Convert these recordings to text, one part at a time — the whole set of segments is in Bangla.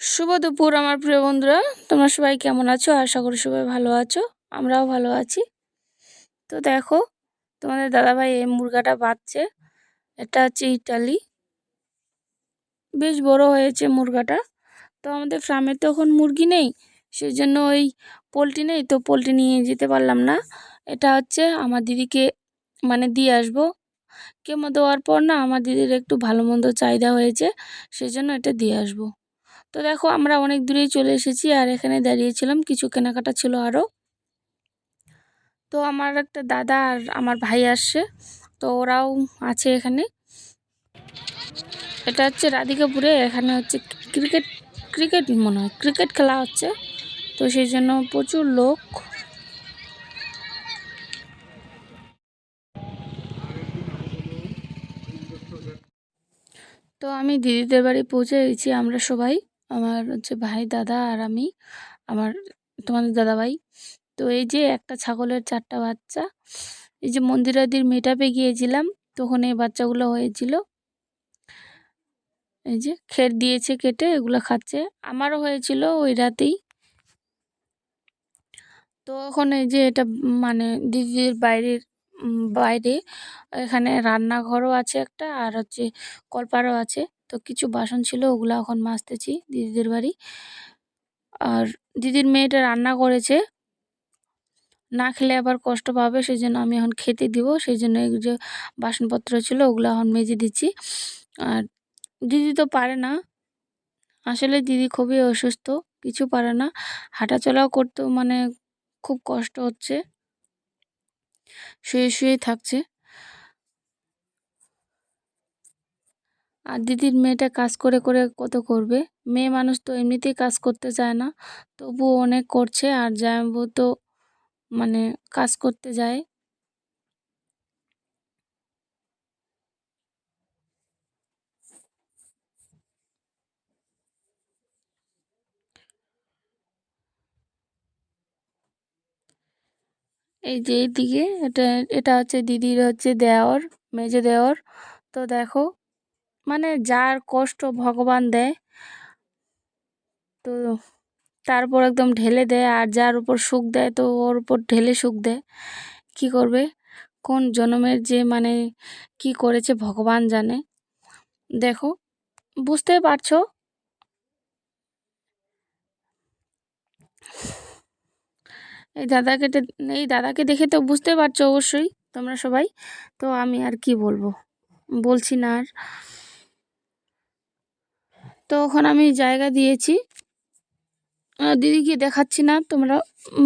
শুভ দুপুর আমার প্রিয় বন্ধুরা। তোমরা সবাই কেমন আছো? আশা করি সবাই ভালো আছো। আমরাও ভালো আছি। তো দেখো, তোমাদের দাদাভাই এই মুরগাটা বাঁচছে এটা হচ্ছে ইটালি। বেশ বড় হয়েছে মুরগাটা। তো আমাদের ফার্মে তো এখন মুরগি নেই। সেই জন্য ওই পোলট্রি নেই। তো পোলট্রি নিয়ে যেতে পারলাম না। এটা হচ্ছে আমার দিদিকে মানে দিয়ে আসব। কেমো দেওয়ার পর না, আমার দিদির একটু ভালো মন্দ চাহিদা হয়েছে। সেই জন্য এটা দিয়ে আসব। তো দেখো আমরা অনেক দূরেই চলে এসেছি আর এখানে দাঁড়িয়েছিলাম, কিছু কেনাকাটা ছিল আরও তো আমার একটা দাদা আর আমার ভাই আসছে, তো ওরাও আছে এখানে। এটা হচ্ছে রাধিকাপুরে, এখানে হচ্ছে ক্রিকেট ক্রিকেট মনে হয়, ক্রিকেট খেলা হচ্ছে। তো সেই জন্য প্রচুর লোক। তো আমি দিদিদের বাড়ি পৌঁছে গেছি আমরা সবাই। আমার হচ্ছে ভাই, দাদা আর আমি, আমার তোমাদের দাদা ভাই তো এই যে একটা ছাগলের চারটা বাচ্চা, এই যে মন্দিরাদির মেটাপে গিয়েছিলাম, তখন এই বাচ্চাগুলো হয়েছিল। এই যে খের দিয়েছে কেটে, এগুলো খাচ্ছে। আমারও হয়েছিল ওই রাতেই। তো এখন এই যে এটা মানে দিদির বাইরের বাইরে এখানে রান্নাঘরও আছে একটা আর হচ্ছে কলপারও আছে। তো কিছু বাসন ছিল, ওগুলো এখন মাজতেছি দিদিদের বাড়ি। আর দিদির মেয়েটা রান্না করেছে। না খেলে আবার কষ্ট পাবে সেই জন্য আমি এখন খেতে দিব সেই জন্য এই যে বাসনপত্র ছিল, ওগুলো এখন মেজে দিচ্ছি। আর দিদি তো পারে না। আসলে দিদি খুবই অসুস্থ, কিছু পারে না। হাঁটাচলাও করতেও মানে খুব কষ্ট হচ্ছে। শুয়ে শুয়ে থাকছে। আর দিদির মেয়েটা কাজ করে করে কত করবে? মেয়ে মানুষ তো এমনিতেই কাজ করতে চায় না। তবুও অনেক করছে আর জামাইবাবু তো মানে কাজ করতে যায়। এই যে এইদিকে এটা এটা হচ্ছে দিদির হচ্ছে দেওর মেজে দেওর তো দেখো মানে যার কষ্ট ভগবান দেয়, তো তারপর একদম ঢেলে দেয় আর যার উপর সুখ দেয়, তো ওর উপর ঢেলে সুখ দেয়। কি করবে? কোন জন্মের যে মানে কি করেছে ভগবান জানে। দেখো বুঝতে পারছ? এই দাদাকে এই দাদাকে দেখে তো বুঝতে পারছ অবশ্যই তোমরা সবাই। তো আমি আর কি বলব? বলছি না আর। তো ওখানে আমি জায়গা দিয়েছি। দিদিকে দেখাচ্ছি না, তোমরা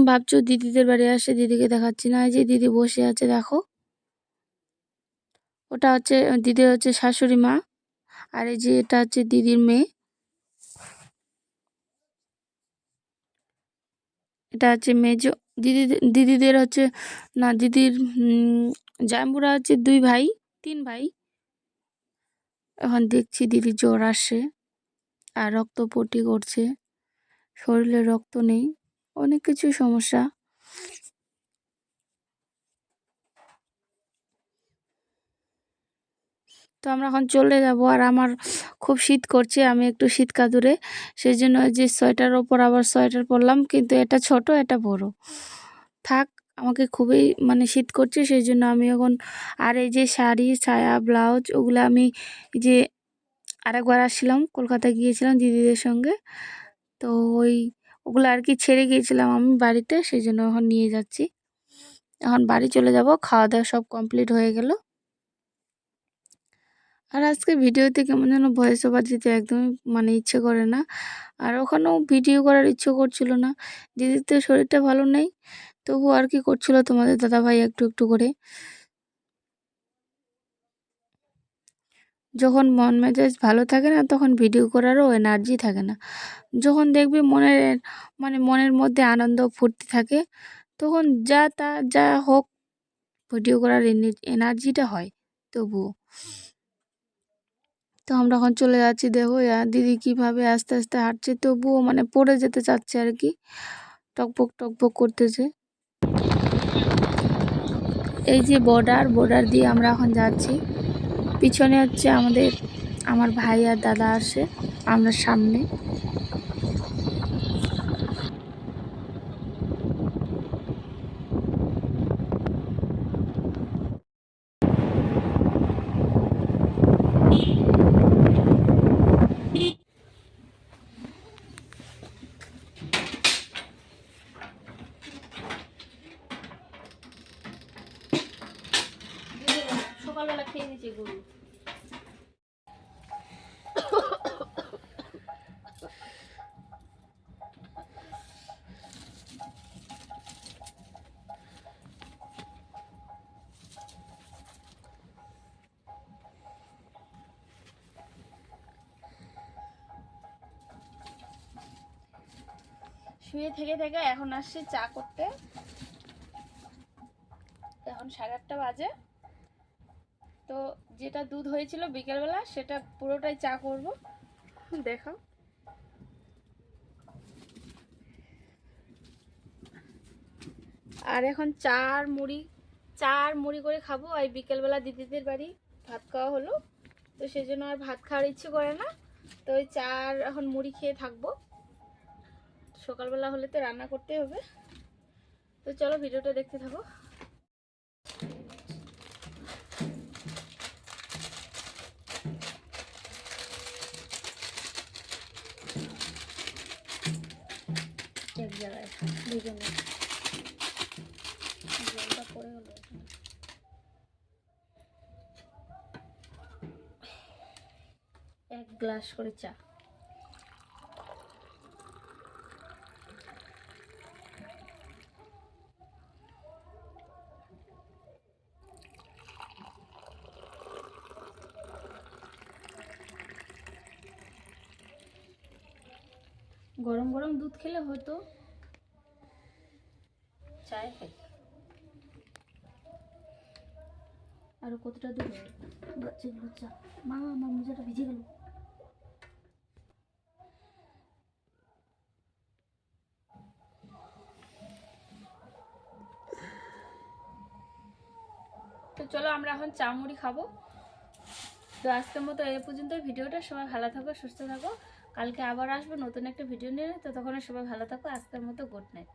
ভাবছ দিদিদের বাড়ি আসে, দিদিকে দেখাচ্ছি না। এই যে দিদি বসে আছে, দেখো। ওটা হচ্ছে, দিদি হচ্ছে শাশুড়ি মা, আর এই যে এটা হচ্ছে দিদির মেয়ে। এটা হচ্ছে মেজ, দিদি, দিদিদের হচ্ছে, না, দিদির জাম্বুরা হচ্ছে দুই ভাই, তিন ভাই। এখন দেখছি দিদির জ্বর আসে আর রক্তপটি করছে। শরীরে রক্ত নেই। অনেক কিছু সমস্যা। তো আমরা এখন চলে যাব। আর আমার খুব শীত করছে। আমি একটু শীত কাতুরে সেই জন্য যে সোয়েটার ওপর আবার সোয়েটার পরলাম। কিন্তু এটা ছোট, এটা বড়। থাক, আমাকে খুবই মানে শীত করছে। সেই জন্য আমি এখন আর এই যে শাড়ি, ছায়া, ব্লাউজ, ওগুলো আমি যে আরেকবার আসছিলাম কলকাতা গিয়েছিলাম দিদিদের সঙ্গে। তো ওই, ওগুলো আর কি ছেড়ে গিয়েছিলাম আমি বাড়িতে সেই জন্য এখন নিয়ে যাচ্ছি। এখন বাড়ি চলে যাব খাওয়া দাওয়া সব কমপ্লিট হয়ে গেল। আর আজকে ভিডিওতে কেমন যেন ভয়েস ওভার দিতে একদমই মানে ইচ্ছে করে না। আর ওখানেও ভিডিও করার ইচ্ছে করছিল না। দিদির তো শরীরটা ভালো নেই তবু আর কি করছিল তোমাদের দাদাভাই একটু একটু করে। যখন মন মেজাজ ভালো থাকে না, তখন ভিডিও করারও এনার্জি থাকে না। যখন দেখবি মনের মানে মনের মধ্যে আনন্দ ফুর্তি থাকে, তখন যা তা, যা হোক ভিডিও করার এনার্জিটা হয়, তবুও। তো আমরা এখন চলে যাচ্ছি, দেখো দিদি কীভাবে আস্তে আস্তে হাঁটছে, তবুও মানে পড়ে যেতে চাচ্ছে আর কি। টকবক টকবক করতেছে। এই যে বর্ডার বর্ডার দিয়ে আমরা এখন যাচ্ছি। পিছনে হচ্ছে আমাদের আমার ভাই আর দাদা আসে আমরা সামনে সকালবেলা খেয়ে নিয়েছে গরু শুয়ে থেকে থেকে এখন আসছি চা করতে। এখন সাড়ে আটটা বাজে। তো যেটা দুধ হয়েছিল বিকেলবেলা, সেটা পুরোটাই চা করব। দেখো আর এখন চার মুড়ি চার মুড়ি করে খাব। আর বিকেলবেলা দিদিদের বাড়ি ভাত খাওয়া হলো। তো সেই জন্য আর ভাত খাওয়ার ইচ্ছে করে না। তো ওই চা আর এখন মুড়ি খেয়ে থাকব। সকালবেলা হলে তো রান্না করতে হবে। তো চলো ভিডিওটা দেখতে থাকো। এক জায়গায় এক গ্লাস করে চা। গরম গরম দুধ খেলে হয়তো চায় আরও কতটা দুধ? বাচ্চাগুলো চা মা আমার মোজাটা ভিজে গেল। তো চলো আমরা এখন চা মুড়ি খাব। তো আজকের মতো এই পর্যন্ত ভিডিওটা সবাই ভালো থাকো, সুস্থ থাকো। কালকে আবার আসব, নতুন একটা ভিডিও নিয়ে, তো তখন সবাই ভালো থাকো, আজকের মতো গুড নাইট